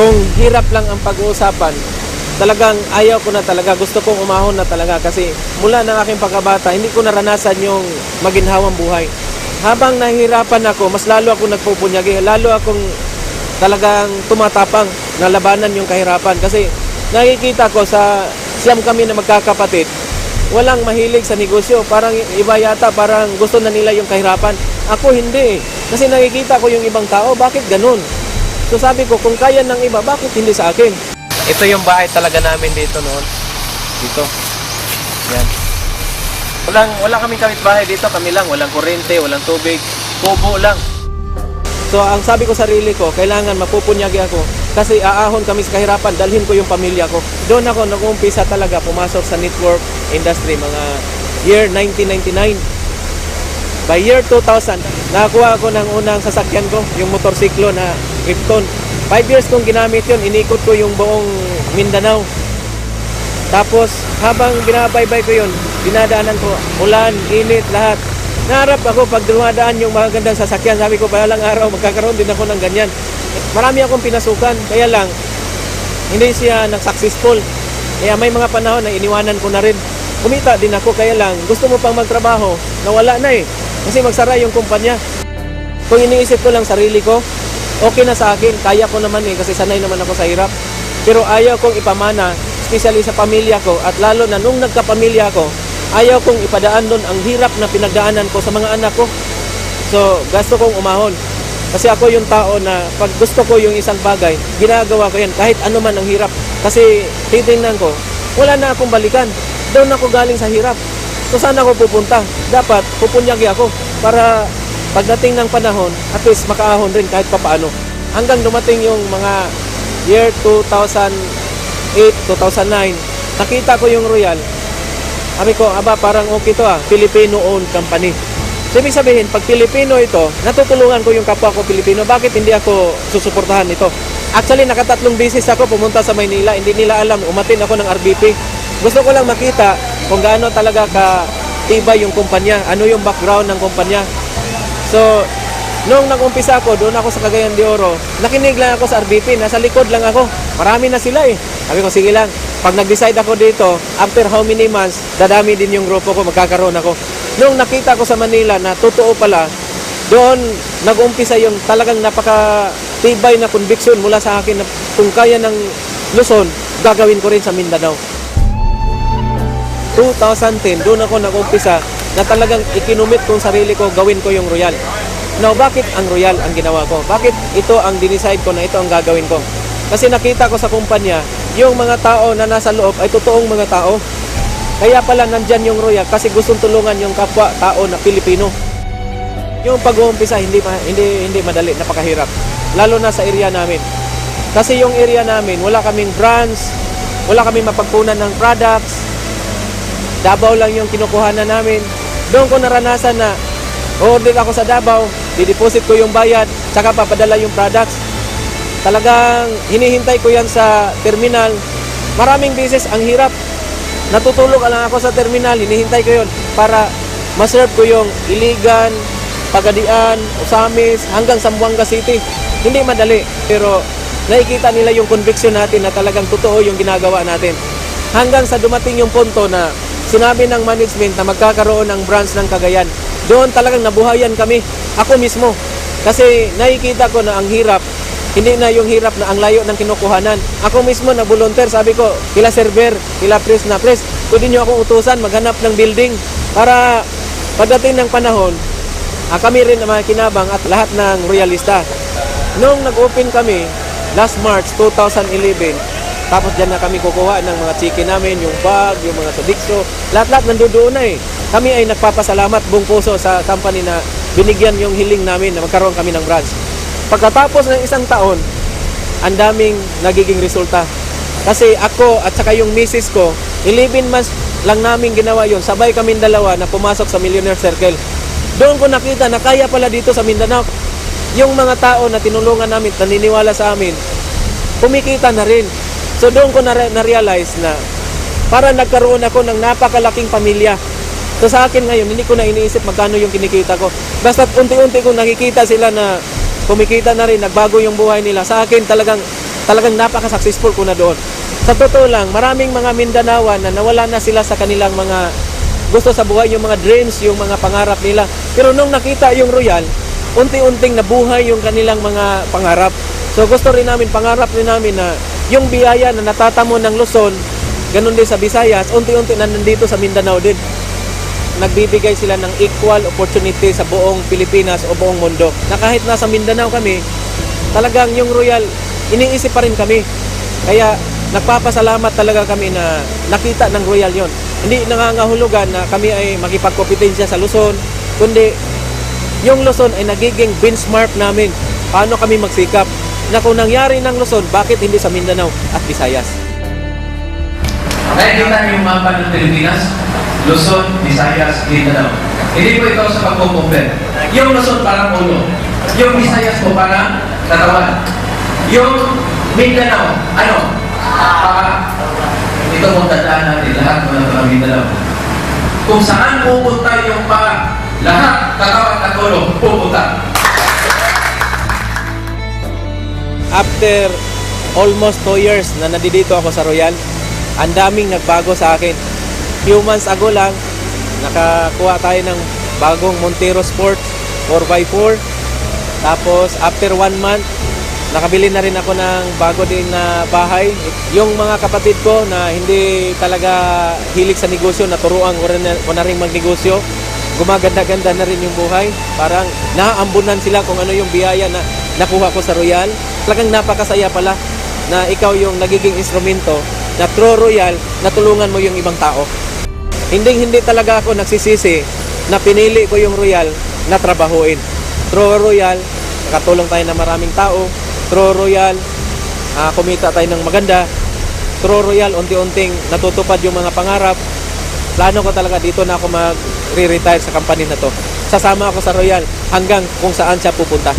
kung hirap lang ang pag-uusapan, talagang ayaw ko na talaga, gusto kong umahon na talaga kasi mula ng aking pagkabata, hindi ko naranasan yung maginhawang buhay. Habang nahihirapan ako, mas lalo ako nagpupunyagi, lalo akong talagang tumatapang na labanan yung kahirapan kasi nakikita ko sa siyam kami na magkakapatid, walang mahilig sa negosyo. Parang iba yata, parang gusto na nila yung kahirapan. Ako hindi eh. Kasi nakikita ko yung ibang tao, bakit ganun? So sabi ko, kung kaya ng iba, bakit hindi sa akin? Ito yung bahay talaga namin dito noon. Dito. Yan. Walang, wala kaming bahay dito, kami lang. Walang kuryente, walang tubig. Kubo lang. So ang sabi ko sarili ko, kailangan mapupunyagi ako kasi aahon kami sa kahirapan, dalhin ko yung pamilya ko. Doon ako nag-uumpisa talaga pumasok sa network industry mga year 1999. By year 2000, nakakuha ako ng unang sasakyan ko, yung motorsiklo na Krypton. Five years kong ginamit yun, inikot ko yung buong Mindanao. Tapos habang binabaybay ko yun, dinadaanan ko, ulan, init, lahat. Naharap ako pag dumadaan yung magagandang sasakyan, sabi ko, balang araw magkakaroon din ako ng ganyan. Marami akong pinasukan, kaya lang, hindi siya nag-successful. Kaya may mga panahon na iniwanan ko na rin. Kumita din ako, kaya lang, gusto mo pang magtrabaho, nawala na eh. Kasi magsara yung kumpanya. Kung iniisip ko lang sarili ko, okay na sa akin, kaya ko naman eh, kasi sanay naman ako sa hirap. Pero ayaw kong ipamana, especially sa pamilya ko, at lalo na nung nagkapamilya ko, ayaw kong ipadaan doon ang hirap na pinagdaanan ko sa mga anak ko. So, gusto kong umahon. Kasi ako yung tao na pag gusto ko yung isang bagay, ginagawa ko yan kahit ano man ang hirap. Kasi titingnan ko, wala na akong balikan. Doon ako galing sa hirap. So saan ako pupunta? Dapat pupunyagi ako para pagdating ng panahon, at least makaahon rin kahit papaano. Hanggang dumating yung mga year 2008, 2009, nakita ko yung Royal. Sabi ko, aba parang okay to ah, Filipino-owned company. So, ibig sabihin, pag Pilipino ito, natutulungan ko yung kapwa ko Pilipino, bakit hindi ako susuportahan ito? Actually, nakatatlong beses ako pumunta sa Maynila, hindi nila alam, umatin ako ng RBP. Gusto ko lang makita kung gaano talaga ka tibay yung kumpanya, ano yung background ng kumpanya. So, nung nag-umpisa ako, doon ako sa Cagayan de Oro, nakinig lang ako sa RBP, nasa likod lang ako. Marami na sila eh. Sabi ko, sige lang. Pag nag-decide ako dito, after how many months, dadami din yung grupo ko, magkakaroon ako. Nung nakita ko sa Manila na totoo pala, doon nag-umpisa yung talagang napaka tibay na conviction mula sa akin na kung kaya ng Luzon, gagawin ko rin sa Mindanao. 2010, doon ako nag-umpisa na talagang ikinumit kong sarili ko, gawin ko yung Royal. Now, bakit ang Royal ang ginawa ko? Bakit ito ang dinicide ko na ito ang gagawin ko? Kasi nakita ko sa kumpanya, yung mga tao na nasa loob ay totoong mga tao. Kaya pala nandyan yung Royal kasi gustong tulungan yung kapwa tao na Pilipino. Yung pag-uumpisa hindi hindi hindi madali, napakahirap. Lalo na sa area namin. Kasi yung area namin, wala kaming brands, wala kaming mapagpunan ng products. Davao lang yung kinukuhanan namin. Doon ko naranasan na order ako sa Davao, dideposit ko yung bayad, saka papadala yung products. Talagang hinihintay ko yan sa terminal. Maraming beses ang hirap. Natutulog lang ako sa terminal, hinihintay ko yon para maserve ko yung Iligan, Pagadian, Usamis, hanggang Zamboanga City. Hindi madali, pero nakikita nila yung conviction natin na talagang totoo yung ginagawa natin. Hanggang sa dumating yung punto na sinabi ng management na magkakaroon ng branch ng Cagayan. Doon talagang nabuhayan kami, ako mismo. Kasi nakikita ko na ang hirap, hindi na yung hirap na ang layo ng kinukuhanan. Ako mismo na volunteer, sabi ko, kila server, kila press na press, pwede nyo akong utusan maghanap ng building para pagdating ng panahon, ah, kami rin ang makinabang at lahat ng royalista. Nung nag-open kami, last March 2011, tapos dyan na kami kukuha ng mga chicken namin, yung bag, yung mga sodikso, lahat-lahat nandoon na eh. Kami ay nagpapasalamat buong puso sa company na binigyan yung hiling namin na magkaroon kami ng branch. Pagkatapos ng isang taon, ang daming nagiging resulta. Kasi ako at saka yung misis ko, 11 months lang namin ginawa yon Sabay kami dalawa na pumasok sa Millionaire Circle. Doon ko nakita na kaya pala dito sa Mindanao. Yung mga tao na tinulungan namin, naniniwala sa amin, kumikita na rin. So doon ko na- na-realize na para nagkaroon ako ng napakalaking pamilya. So sa akin ngayon, hindi ko na iniisip magkano yung kinikita ko. Basta unti-unti kong nakikita sila na kumikita na rin, nagbago yung buhay nila. Sa akin talagang talagang napaka-successful ko na doon. Sa totoo lang, maraming mga Mindanawan na nawala na sila sa kanilang mga gusto sa buhay, yung mga dreams, yung mga pangarap nila. Pero nung nakita yung Royal, unti-unting nabuhay yung kanilang mga pangarap. So gusto rin namin, pangarap rin namin na yung biyaya na natatamo ng Luzon, ganun din sa Visayas, unti-unti na nandito sa Mindanao din. Nagbibigay sila ng equal opportunity sa buong Pilipinas o buong mundo. Na kahit nasa Mindanao kami, talagang yung Royal, iniisip pa rin kami. Kaya nagpapasalamat talaga kami na nakita ng Royal yon. Hindi nangangahulugan na kami ay makipagkompetensya sa Luzon, kundi yung Luzon ay nagiging benchmark namin paano kami magsikap. Na kung nangyari ng Luzon, bakit hindi sa Mindanao at Visayas? Nakikita niyo yung mapa ng Pilipinas, Luzon, Visayas, Mindanao. Hindi po ito sa pagkukumpare. Yung Luzon parang ulo. Yung Visayas po parang katawan. Yung Mindanao, ano? Paa. Ito po tandaan natin lahat mga mga Mindanao. Kung saan pupunta yung paa, lahat katawan at ulo pupunta. After almost 2 years na nandito ako sa Royal, ang daming nagbago sa akin. Few months ago lang, nakakuha tayo ng bagong Montero Sport 4x4. Tapos after one month, nakabili na rin ako ng bago din na bahay. Yung mga kapatid ko na hindi talaga hilig sa negosyo, naturuan ko na rin magnegosyo. Gumaganda-ganda na rin yung buhay. Parang naaambunan sila kung ano yung biyaya na nakuha ko sa Royal. Talagang napakasaya pala na ikaw yung nagiging instrumento na through Royal na tulungan mo yung ibang tao. Hindi hindi talaga ako nagsisisi na pinili ko yung Royal na trabahuin. Through Royal, nakatulong tayo ng maraming tao. Through Royal, ah, kumita tayo ng maganda. Through Royal, unti-unting natutupad yung mga pangarap. Plano ko talaga dito na ako mag-retire sa company na to. Sasama ako sa Royal hanggang kung saan siya pupunta.